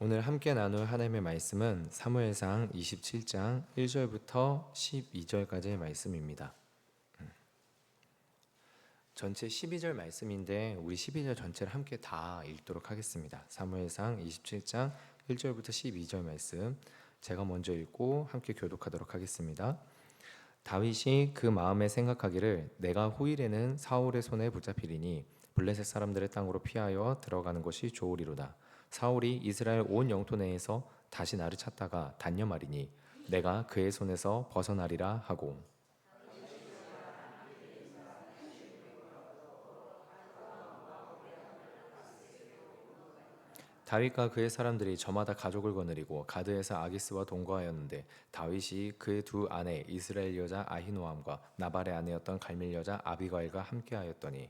오늘 함께 나눌 하나님의 말씀은 사무엘상 27장 1절부터 12절까지의 말씀입니다. 음. 전체 12절 말씀인데 우리 12절 전체를 함께 다 읽도록 하겠습니다. 사무엘상 27장 1절부터 12절 말씀 제가 먼저 읽고 함께 교독하도록 하겠습니다. 다윗이 그 마음에 생각하기를 내가 후일에는 사울의 손에 붙잡히리니 블레셋 사람들의 땅으로 피하여 들어가는 것이 좋으리로다. 사울이 이스라엘 온 영토 내에서 다시 나를 찾다가 단념하리니 내가 그의 손에서 벗어나리라 하고. 다윗과 그의 사람들이 저마다 가족을 거느리고 가드에서 아기스와 동거하였는데 다윗이 그의 두 아내 이스라엘 여자 아히노암과 나발의 아내였던 갈밀 여자 아비가일과 함께하였더니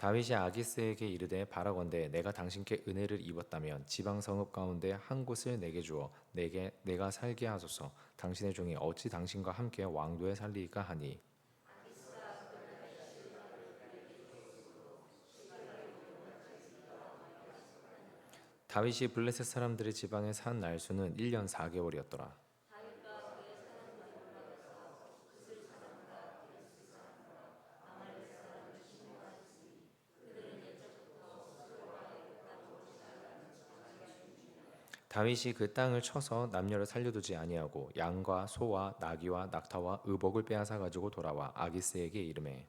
다윗이 아기스에게 이르되 바라건대 내가 당신께 은혜를 입었다면 지방 성읍 가운데 한 곳을 내게 주어 내게 내가 살게 하소서. 당신의 종이 어찌 당신과 함께 왕도에 살리까 하니? 다윗이 블레셋 사람들의 지방에 산 날수는 1년 4개월이었더라 다윗이 그 땅을 쳐서 남녀를 살려두지 아니하고 양과 소와 나귀와 낙타와 의복을 빼앗아 가지고 돌아와 아기스에게 이름해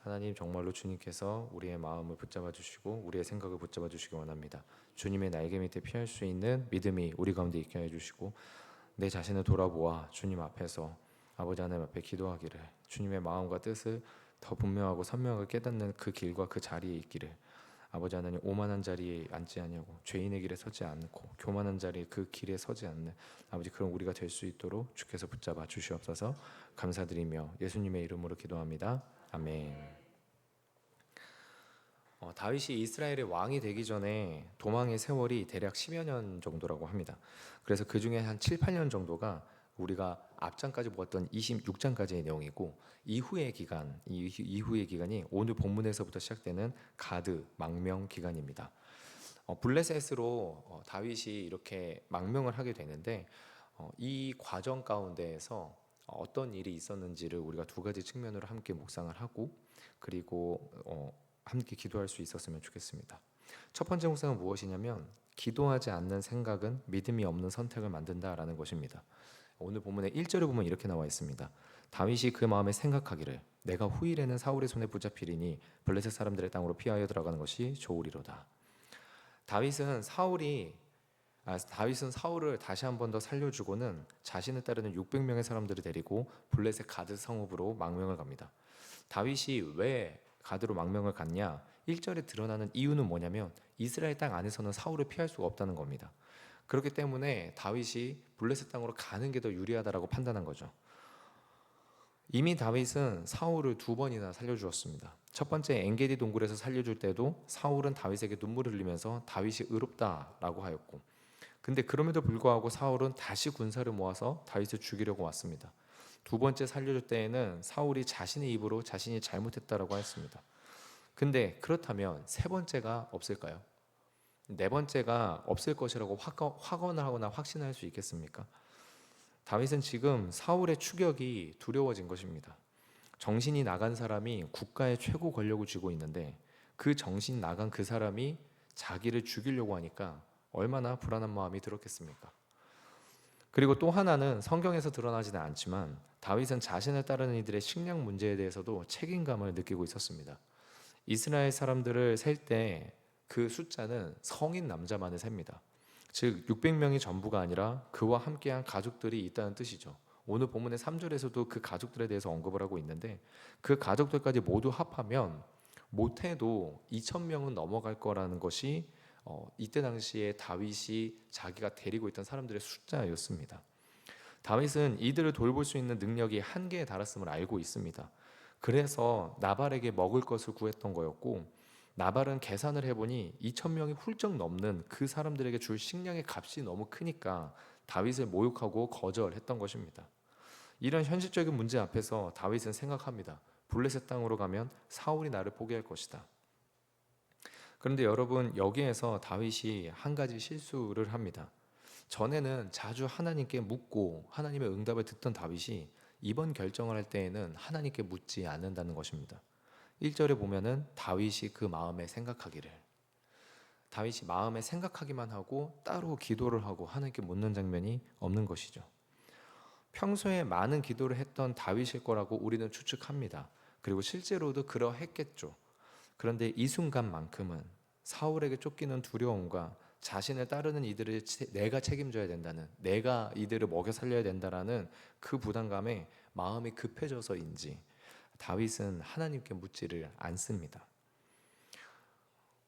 하나님 정말로 주님께서 우리의 마음을 붙잡아 주시고 우리의 생각을 붙잡아 주시기 원합니다. 주님의 날개 밑에 피할 수 있는 믿음이 우리 가운데 있게 해 주시고 내 자신을 돌아보아 주님 앞에서 아버지 하나님 앞에 기도하기를 주님의 마음과 뜻을 더 분명하고 선명하게 깨닫는 그 길과 그 자리에 있기를 아버지 하나님 오만한 자리에 앉지 아니하고 죄인의 길에 서지 않고 교만한 자리에 그 길에 서지 않는 아버지 그런 우리가 될 수 있도록 주께서 붙잡아 주시옵소서 감사드리며 예수님의 이름으로 기도합니다. 아멘. 어, 다윗이 이스라엘의 왕이 되기 전에 도망의 세월이 대략 10여 년 정도라고 합니다. 그래서 그 중에 한 7, 8년 정도가 우리가 앞장까지 보았던 26장까지의 내용이고 이후의 기간, 이 이후의 기간이 오늘 본문에서부터 시작되는 가드 망명 기간입니다. 어, 블레셋으로 어, 다윗이 이렇게 망명을 하게 되는데 어, 이 과정 가운데에서 어떤 일이 있었는지를 우리가 두 가지 측면으로 함께 묵상을 하고 그리고 어, 함께 기도할 수 있었으면 좋겠습니다. 첫 번째 묵상은 무엇이냐면 기도하지 않는 생각은 믿음이 없는 선택을 만든다라는 것입니다. 오늘 본문의 1절을 보면 이렇게 나와 있습니다. 다윗이 그 마음에 생각하기를 내가 후일에는 사울의 손에 붙잡히리니 블레셋 사람들의 땅으로 피하여 들어가는 것이 좋으리로다. 다윗은 사울이 아, 다윗은 사울을 다시 한 번 더 살려주고는 자신을 따르는 600명의 사람들을 데리고 블레셋 가드 성읍으로 망명을 갑니다. 다윗이 왜 가드로 망명을 갔냐? 1절에 드러나는 이유는 뭐냐면 이스라엘 땅 안에서는 사울을 피할 수가 없다는 겁니다. 그렇기 때문에 다윗이 블레셋 땅으로 가는 게 더 유리하다라고 판단한 거죠. 이미 다윗은 사울을 두 번이나 살려주었습니다. 첫 번째 엔게디 동굴에서 살려줄 때도 사울은 다윗에게 눈물을 흘리면서 다윗이 의롭다라고 하였고 근데 그럼에도 불구하고 사울은 다시 군사를 모아서 다윗을 죽이려고 왔습니다. 두 번째 살려줄 때에는 사울이 자신의 입으로 자신이 잘못했다라고 했습니다. 근데 그렇다면 세 번째가 없을까요? 네 번째가 없을 것이라고 확언을 하거나 확신할 수 있겠습니까? 다윗은 지금 사울의 추격이 두려워진 것입니다. 정신이 나간 사람이 국가의 최고 권력을 쥐고 있는데 그 정신 나간 그 사람이 자기를 죽이려고 하니까 얼마나 불안한 마음이 들었겠습니까? 그리고 또 하나는 성경에서 드러나지는 않지만 다윗은 자신을 따르는 이들의 식량 문제에 대해서도 책임감을 느끼고 있었습니다. 이스라엘 사람들을 셀 때 그 숫자는 성인 남자만을 셉니다. 즉 600명이 전부가 아니라 그와 함께한 가족들이 있다는 뜻이죠. 오늘 본문의 3절에서도 그 가족들에 대해서 언급을 하고 있는데 그 가족들까지 모두 합하면 못해도 2천 명은 넘어갈 거라는 것이 어, 이때 당시에 다윗이 자기가 데리고 있던 사람들의 숫자였습니다. 다윗은 이들을 돌볼 수 있는 능력이 한계에 달았음을 알고 있습니다. 그래서 나발에게 먹을 것을 구했던 거였고 나발은 계산을 해보니 2천 명이 훌쩍 넘는 그 사람들에게 줄 식량의 값이 너무 크니까 다윗을 모욕하고 거절했던 것입니다. 이런 현실적인 문제 앞에서 다윗은 생각합니다. 블레셋 땅으로 가면 사울이 나를 포기할 것이다. 그런데 여러분 여기에서 다윗이 한 가지 실수를 합니다. 전에는 자주 하나님께 묻고 하나님의 응답을 듣던 다윗이 이번 결정을 할 때에는 하나님께 묻지 않는다는 것입니다. 1절에 보면은 다윗이 그 마음에 생각하기를 다윗이 마음에 생각하기만 하고 따로 기도를 하고 하나님께 묻는 장면이 없는 것이죠. 평소에 많은 기도를 했던 다윗일 거라고 우리는 추측합니다. 그리고 실제로도 그러했겠죠. 그런데 이 순간만큼은 사울에게 쫓기는 두려움과 자신을 따르는 이들을 내가 책임져야 된다는 내가 이들을 먹여 살려야 된다라는 그 부담감에 마음이 급해져서인지 다윗은 하나님께 묻지를 않습니다.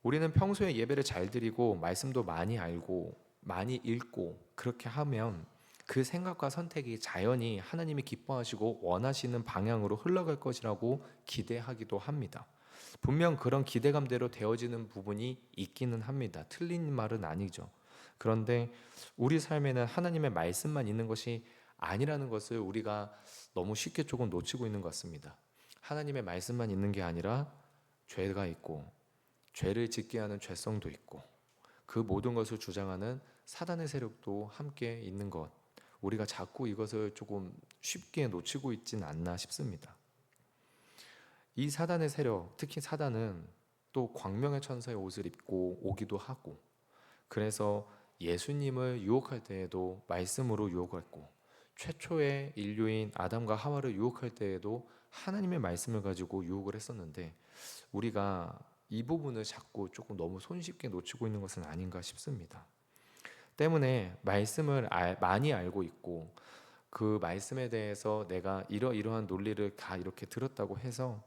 우리는 평소에 예배를 잘 드리고 말씀도 많이 알고 많이 읽고 그렇게 하면 그 생각과 선택이 자연히 하나님이 기뻐하시고 원하시는 방향으로 흘러갈 것이라고 기대하기도 합니다. 분명 그런 기대감대로 되어지는 부분이 있기는 합니다. 틀린 말은 아니죠. 그런데 우리 삶에는 하나님의 말씀만 있는 것이 아니라는 것을 우리가 너무 쉽게 조금 놓치고 있는 것 같습니다. 하나님의 말씀만 있는 게 아니라 죄가 있고 죄를 짓게 하는 죄성도 있고 그 모든 것을 주장하는 사단의 세력도 함께 있는 것. 우리가 자꾸 이것을 조금 쉽게 놓치고 있지는 않나 싶습니다. 이 사단의 세력, 특히 사단은 또 광명의 천사의 옷을 입고 오기도 하고 그래서 예수님을 유혹할 때에도 말씀으로 유혹했고 최초의 인류인 아담과 하와를 유혹할 때에도 하나님의 말씀을 가지고 유혹을 했었는데 우리가 이 부분을 자꾸 조금 너무 손쉽게 놓치고 있는 것은 아닌가 싶습니다. 때문에 말씀을 알, 많이 알고 있고 그 말씀에 대해서 내가 이러이러한 논리를 다 이렇게 들었다고 해서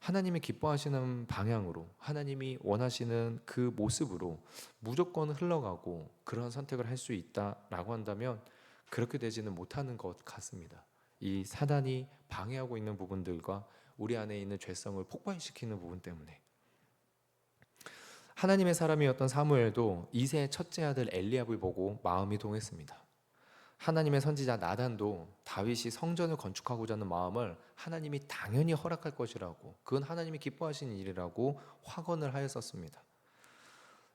하나님이 기뻐하시는 방향으로 하나님이 원하시는 그 모습으로 무조건 흘러가고 그런 선택을 할 수 있다라고 한다면 그렇게 되지는 못하는 것 같습니다. 이 사단이 방해하고 있는 부분들과 우리 안에 있는 죄성을 폭발시키는 부분 때문에 하나님의 사람이었던 사무엘도 이세의 첫째 아들 엘리압을 보고 마음이 동했습니다. 하나님의 선지자 나단도 다윗이 성전을 건축하고자 하는 마음을 하나님이 당연히 허락할 것이라고 그건 하나님이 기뻐하시는 일이라고 확언을 하였었습니다.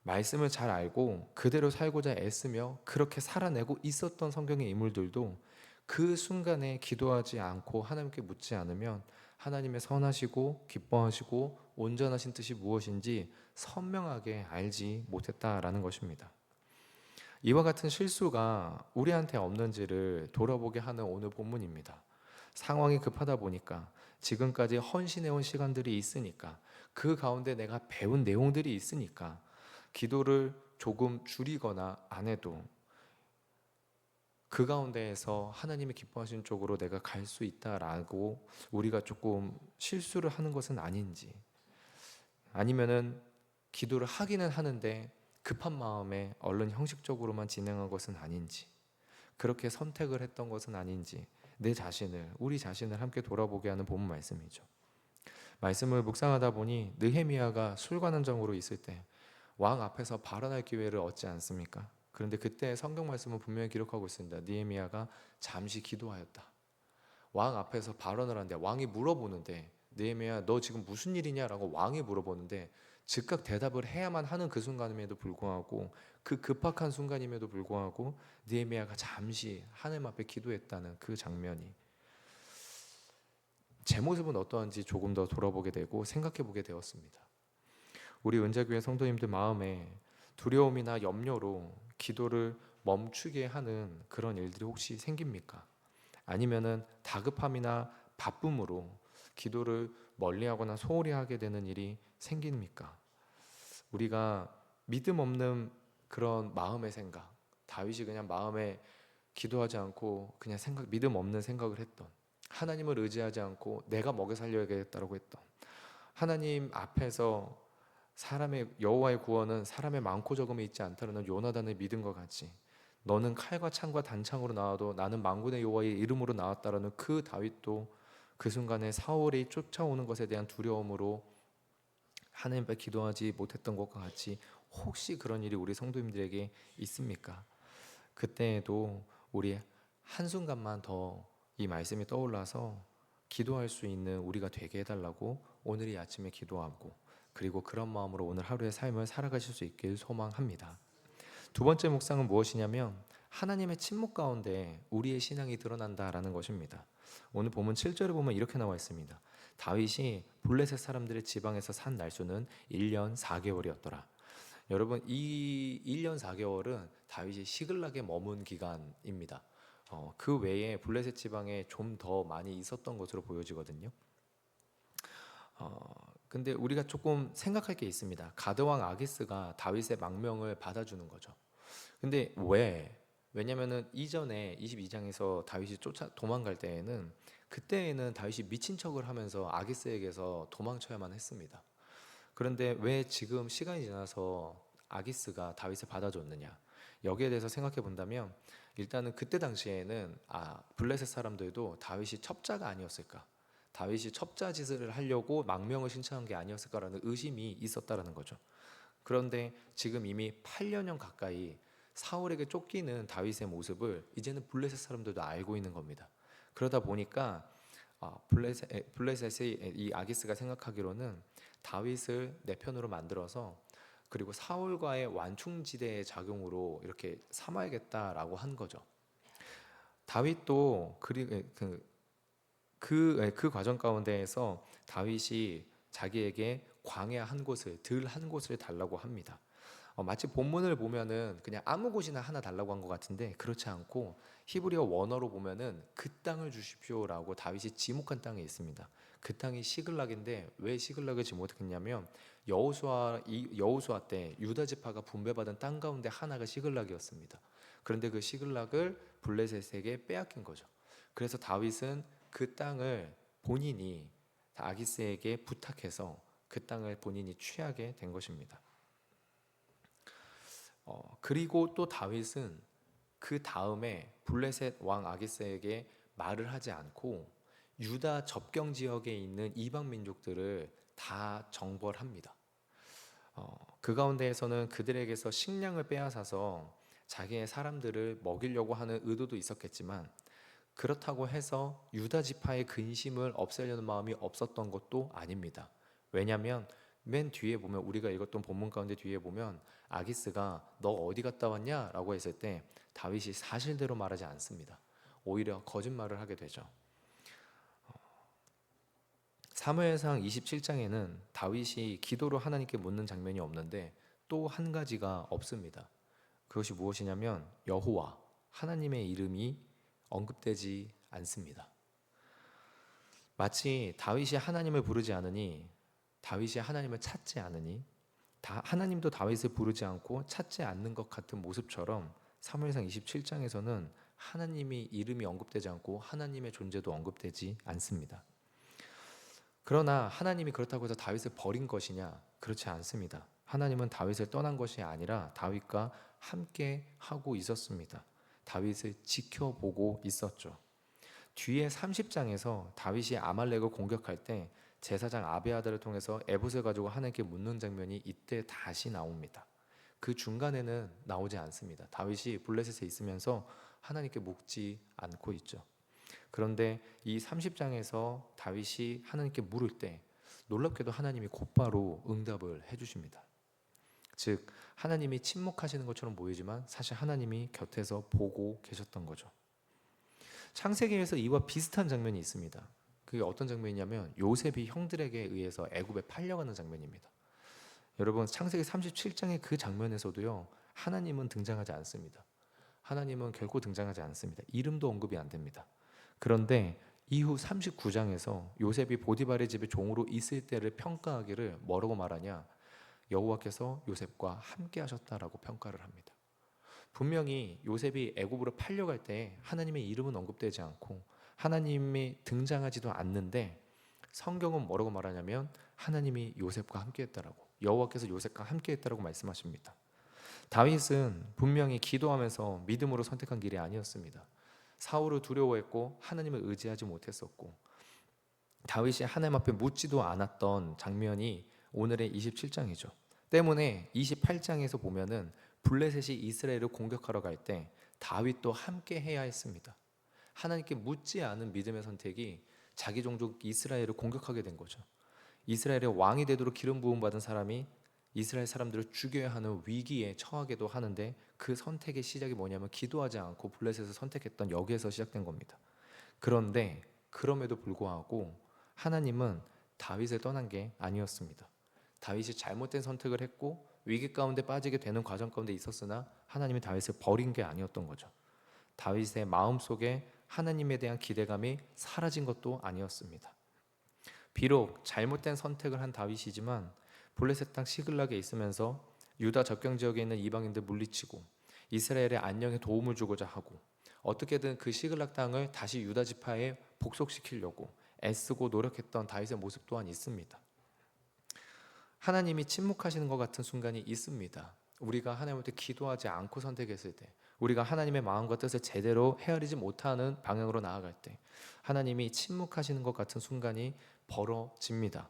말씀을 잘 알고 그대로 살고자 애쓰며 그렇게 살아내고 있었던 성경의 인물들도 그 순간에 기도하지 않고 하나님께 묻지 않으면 하나님의 선하시고 기뻐하시고 온전하신 뜻이 무엇인지 선명하게 알지 못했다라는 것입니다. 이와 같은 실수가 우리한테 없는지를 돌아보게 하는 오늘 본문입니다. 상황이 급하다 보니까 지금까지 헌신해온 시간들이 있으니까 그 가운데 내가 배운 내용들이 있으니까 기도를 조금 줄이거나 안 해도 그 가운데에서 하나님이 기뻐하시는 쪽으로 내가 갈 수 있다라고 우리가 조금 실수를 하는 것은 아닌지 아니면은 기도를 하기는 하는데 급한 마음에 얼른 형식적으로만 진행한 것은 아닌지 그렇게 선택을 했던 것은 아닌지 내 자신을 우리 자신을 함께 돌아보게 하는 본 말씀이죠. 말씀을 묵상하다 보니 느헤미야가 술관원장으로 있을 때 왕 앞에서 발언할 기회를 얻지 않습니까? 그런데 그때 성경 말씀은 분명히 기록하고 있습니다. 느헤미야가 잠시 기도하였다. 왕 앞에서 발언을 하는데 왕이 물어보는데 느헤미야 너 지금 무슨 일이냐라고 왕이 물어보는데 즉각 대답을 해야만 하는 그 순간임에도 불구하고 그 급박한 순간임에도 불구하고 느헤미야가 잠시 하늘 앞에 기도했다는 그 장면이 제 모습은 어떠한지 조금 더 돌아보게 되고 생각해 보게 되었습니다. 우리 은자교회 성도님들 마음에 두려움이나 염려로 기도를 멈추게 하는 그런 일들이 혹시 생깁니까? 아니면은 다급함이나 바쁨으로 기도를 멀리하거나 소홀히 하게 되는 일이 생깁니까? 우리가 믿음 없는 그런 마음의 생각. 다윗이 그냥 마음에 기도하지 않고 그냥 생각 믿음 없는 생각을 했던 하나님을 의지하지 않고 내가 먹여 살려야겠다라고 했던 하나님 앞에서 사람의 여호와의 구원은 사람의 많고 적음에 있지 않다는 요나단의 믿음과 같이 너는 칼과 창과 단창으로 나와도 나는 만군의 여호와의 이름으로 나왔다라는 그 다윗도 그 순간에 사울이 쫓아오는 것에 대한 두려움으로 하나님 앞에 기도하지 못했던 것과 같이 혹시 그런 일이 우리 성도님들에게 있습니까? 그때에도 우리 한순간만 더 이 말씀이 떠올라서 기도할 수 있는 우리가 되게 해달라고 오늘 이 아침에 기도하고 그리고 그런 마음으로 오늘 하루의 삶을 살아가실 수 있길 소망합니다. 두 번째 묵상은 무엇이냐면 하나님의 침묵 가운데 우리의 신앙이 드러난다라는 것입니다. 오늘 보면 7절에 보면 이렇게 나와 있습니다. 다윗이 블레셋 사람들의 지방에서 산 날수는 1년 4개월이었더라. 여러분 이 1년 4개월은 다윗이 시글락에 머문 기간입니다. 어, 그 외에 블레셋 지방에 좀 더 많이 있었던 것으로 보여지거든요. 어, 근데 우리가 조금 생각할 게 있습니다. 가드 왕 아기스가 다윗의 망명을 받아주는 거죠. 근데 왜? 왜냐면은 이전에 22장에서 다윗이 쫓아 도망갈 때에는 그때에는 다윗이 미친 척을 하면서 아기스에게서 도망쳐야만 했습니다. 그런데 왜 지금 시간이 지나서 아기스가 다윗을 받아줬느냐? 여기에 대해서 생각해 본다면 일단은 그때 당시에는 아 블레셋 사람들도 다윗이 첩자가 아니었을까? 다윗이 첩자 짓을 하려고 망명을 신청한 게 아니었을까라는 의심이 있었다라는 거죠. 그런데 지금 이미 8년여 가까이 사울에게 쫓기는 다윗의 모습을 이제는 블레셋 사람들도 알고 있는 겁니다. 그러다 보니까 아, 블레셋, 블레셋의 이 아기스가 생각하기로는 다윗을 내 편으로 만들어서 그리고 사울과의 완충지대의 작용으로 이렇게 삼아야겠다라고 한 거죠. 다윗도 그리 그, 그, 그 과정 가운데에서 다윗이 자기에게 광야 한 곳을 들 한 곳을 달라고 합니다. 어, 마치 본문을 보면은 그냥 아무 곳이나 하나 달라고 한 것 같은데 그렇지 않고 히브리어 원어로 보면은 그 땅을 주십시오라고 다윗이 지목한 땅이 있습니다. 그 땅이 시글락인데 왜 시글락을 지목했냐면 여호수아 이 여호수아 때 유다 지파가 분배받은 땅 가운데 하나가 시글락이었습니다. 그런데 그 시글락을 블레셋에게 빼앗긴 거죠. 그래서 다윗은 그 땅을 본인이 아기스에게 부탁해서 그 땅을 본인이 취하게 된 것입니다. 어, 그리고 또 다윗은 그 다음에 블레셋 왕 아기스에게 말을 하지 않고 유다 접경 지역에 있는 이방 민족들을 다 정벌합니다. 어, 그 가운데에서는 그들에게서 식량을 빼앗아서 자기의 사람들을 먹이려고 하는 의도도 있었겠지만 그렇다고 해서 유다 지파의 근심을 없애려는 마음이 없었던 것도 아닙니다. 왜냐하면 맨 뒤에 보면 우리가 읽었던 본문 가운데 뒤에 보면 아기스가 너 어디 갔다 왔냐라고 했을 때 다윗이 사실대로 말하지 않습니다. 오히려 거짓말을 하게 되죠. 사무엘상 27장에는 다윗이 기도로 하나님께 묻는 장면이 없는데 또 한 가지가 없습니다. 그것이 무엇이냐면 여호와 하나님의 이름이 언급되지 않습니다. 마치 다윗이 하나님을 부르지 않으니 다윗이 하나님을 찾지 않으니 다 하나님도 다윗을 부르지 않고 찾지 않는 것 같은 모습처럼 사무엘상 27장에서는 하나님이 이름이 언급되지 않고 하나님의 존재도 언급되지 않습니다. 그러나 하나님이 그렇다고 해서 다윗을 버린 것이냐? 그렇지 않습니다. 하나님은 다윗을 떠난 것이 아니라 다윗과 함께 하고 있었습니다. 다윗을 지켜보고 있었죠. 뒤에 30장에서 다윗이 아말렉을 공격할 때 제사장 아비아다를 통해서 에봇을 가지고 하나님께 묻는 장면이 이때 다시 나옵니다. 그 중간에는 나오지 않습니다. 다윗이 블레셋에 있으면서 하나님께 묵지 않고 있죠. 그런데 이 30장에서 다윗이 하나님께 물을 때 놀랍게도 하나님이 곧바로 응답을 해 주십니다. 즉 하나님이 침묵하시는 것처럼 보이지만 사실 하나님이 곁에서 보고 계셨던 거죠. 창세기에서 이와 비슷한 장면이 있습니다. 그게 어떤 장면이냐면 요셉이 형들에게 의해서 애굽에 팔려가는 장면입니다. 여러분 창세기 37장의 그 장면에서도요. 하나님은 등장하지 않습니다. 하나님은 결코 등장하지 않습니다. 이름도 언급이 안 됩니다. 그런데 이후 39장에서 요셉이 보디발의 집에 종으로 있을 때를 평가하기를 뭐라고 말하냐? 여호와께서 요셉과 함께 하셨다라고 평가를 합니다. 분명히 요셉이 애굽으로 팔려갈 때 하나님의 이름은 언급되지 않고 하나님이 등장하지도 않는데 성경은 뭐라고 말하냐면 하나님이 요셉과 함께했다라고 여호와께서 요셉과 함께했다라고 말씀하십니다. 다윗은 분명히 기도하면서 믿음으로 선택한 길이 아니었습니다. 사울을 두려워했고 하나님을 의지하지 못했었고 다윗이 하나님 앞에 묻지도 않았던 장면이 오늘의 27장이죠. 때문에 28장에서 보면은 블레셋이 이스라엘을 공격하러 갈 때 다윗도 함께 해야 했습니다. 하나님께 묻지 않은 믿음의 선택이 자기 종족 이스라엘을 공격하게 된 거죠. 이스라엘의 왕이 되도록 기름 부음 받은 사람이 이스라엘 사람들을 죽여야 하는 위기에 처하게도 하는데 그 선택의 시작이 뭐냐면 기도하지 않고 블레셋을 선택했던 여기에서 시작된 겁니다. 그런데 그럼에도 불구하고 하나님은 다윗을 떠난 게 아니었습니다. 다윗이 잘못된 선택을 했고 위기 가운데 빠지게 되는 과정 가운데 있었으나 하나님이 다윗을 버린 게 아니었던 거죠. 다윗의 마음 속에 하나님에 대한 기대감이 사라진 것도 아니었습니다. 비록 잘못된 선택을 한 다윗이지만 블레셋 땅 시글락에 있으면서 유다 접경 지역에 있는 이방인들 물리치고 이스라엘의 안녕에 도움을 주고자 하고 어떻게든 그 시글락 땅을 다시 유다 지파에 복속시키려고 애쓰고 노력했던 다윗의 모습 또한 있습니다. 하나님이 침묵하시는 것 같은 순간이 있습니다. 우리가 하나님한테 기도하지 않고 선택했을 때, 우리가 하나님의 마음과 뜻을 제대로 헤아리지 못하는 방향으로 나아갈 때, 하나님이 침묵하시는 것 같은 순간이 벌어집니다.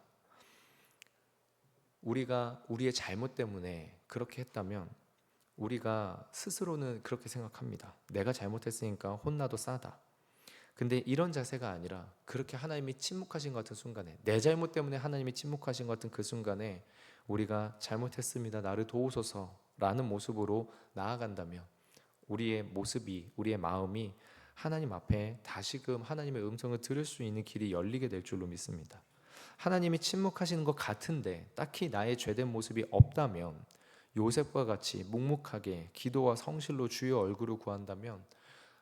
우리가 우리의 잘못 때문에 그렇게 했다면 우리가 스스로는 그렇게 생각합니다. 내가 잘못했으니까 혼나도 싸다. 근데 이런 자세가 아니라 그렇게 하나님이 침묵하신 것 같은 순간에 내 잘못 때문에 하나님이 침묵하신 것 같은 그 순간에 우리가 잘못했습니다. 나를 도우소서 라는 모습으로 나아간다면 우리의 모습이 우리의 마음이 하나님 앞에 다시금 하나님의 음성을 들을 수 있는 길이 열리게 될 줄로 믿습니다. 하나님이 침묵하시는 것 같은데 딱히 나의 죄된 모습이 없다면 요셉과 같이 묵묵하게 기도와 성실로 주의 얼굴을 구한다면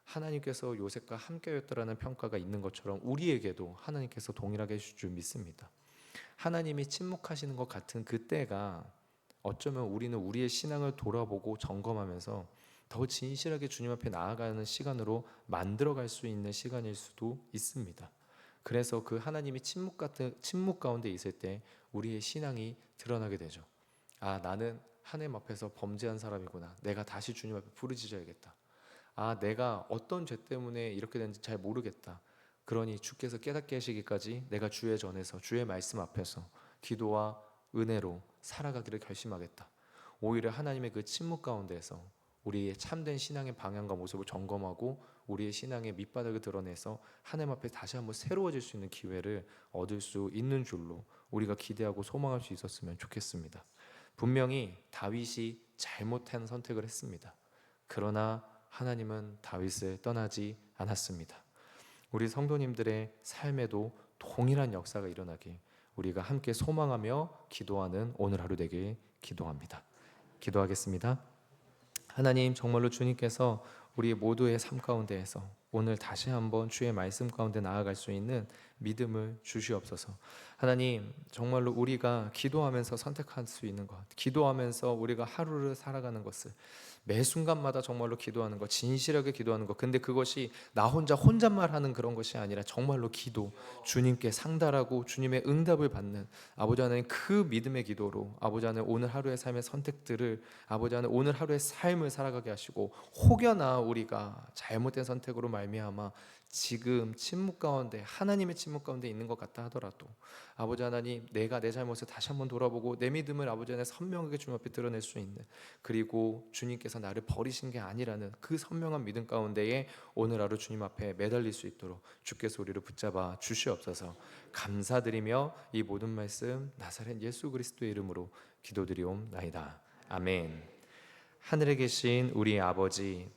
하나님께서 요셉과 함께였다라는 평가가 있는 것처럼 우리에게도 하나님께서 동일하게 해주실 줄 믿습니다. 하나님이 침묵하시는 것 같은 그때가 어쩌면 우리는 우리의 신앙을 돌아보고 점검하면서 더 진실하게 주님 앞에 나아가는 시간으로 만들어갈 수 있는 시간일 수도 있습니다. 그래서 그 하나님이 침묵 같은 침묵 가운데 있을 때 우리의 신앙이 드러나게 되죠. 아 나는 하나님 앞에서 범죄한 사람이구나. 내가 다시 주님 앞에 부르짖어야겠다. 아 내가 어떤 죄 때문에 이렇게 된지 잘 모르겠다. 그러니 주께서 깨닫게 하시기까지 내가 주의 전에서 주의 말씀 앞에서 기도와 은혜로 살아가기를 결심하겠다. 오히려 하나님의 그 침묵 가운데에서 우리의 참된 신앙의 방향과 모습을 점검하고 우리의 신앙의 밑바닥을 드러내서 하나님 앞에 다시 한번 새로워질 수 있는 기회를 얻을 수 있는 줄로 우리가 기대하고 소망할 수 있었으면 좋겠습니다. 분명히 다윗이 잘못한 선택을 했습니다. 그러나 하나님은 다윗을 떠나지 않았습니다. 우리 성도님들의 삶에도 동일한 역사가 일어나길 우리가 함께 소망하며 기도하는 오늘 하루 되길 기도합니다. 기도하겠습니다. 하나님 정말로 주님께서 우리 모두의 삶 가운데에서 오늘 다시 한번 주의 말씀 가운데 나아갈 수 있는 믿음을 주시옵소서. 하나님 정말로 우리가 기도하면서 선택할 수 있는 것, 기도하면서 우리가 하루를 살아가는 것을 매 순간마다 정말로 기도하는 것, 진실하게 기도하는 것. 근데 그것이 나 혼자 혼잣말 하는 그런 것이 아니라 정말로 기도, 주님께 상달하고 주님의 응답을 받는 아버지 하나님 그 믿음의 기도로 아버지 하나님 오늘 하루의 삶의 선택들을 아버지 하나님 오늘 하루의 삶을 살아가게 하시고 혹여나 우리가 잘못된 선택으로 말미암아 지금 침묵 가운데 하나님의 침묵 가운데 있는 것 같다 하더라도 아버지 하나님 내가 내 잘못을 다시 한번 돌아보고 내 믿음을 아버지 하나님 선명하게 주님 앞에 드러낼 수 있는 그리고 주님께서 나를 버리신 게 아니라는 그 선명한 믿음 가운데에 오늘 하루 주님 앞에 매달릴 수 있도록 주께서 우리를 붙잡아 주시옵소서. 감사드리며 이 모든 말씀 나사렛 예수 그리스도의 이름으로 기도드리옵나이다. 아멘. 하늘에 계신 우리 아버지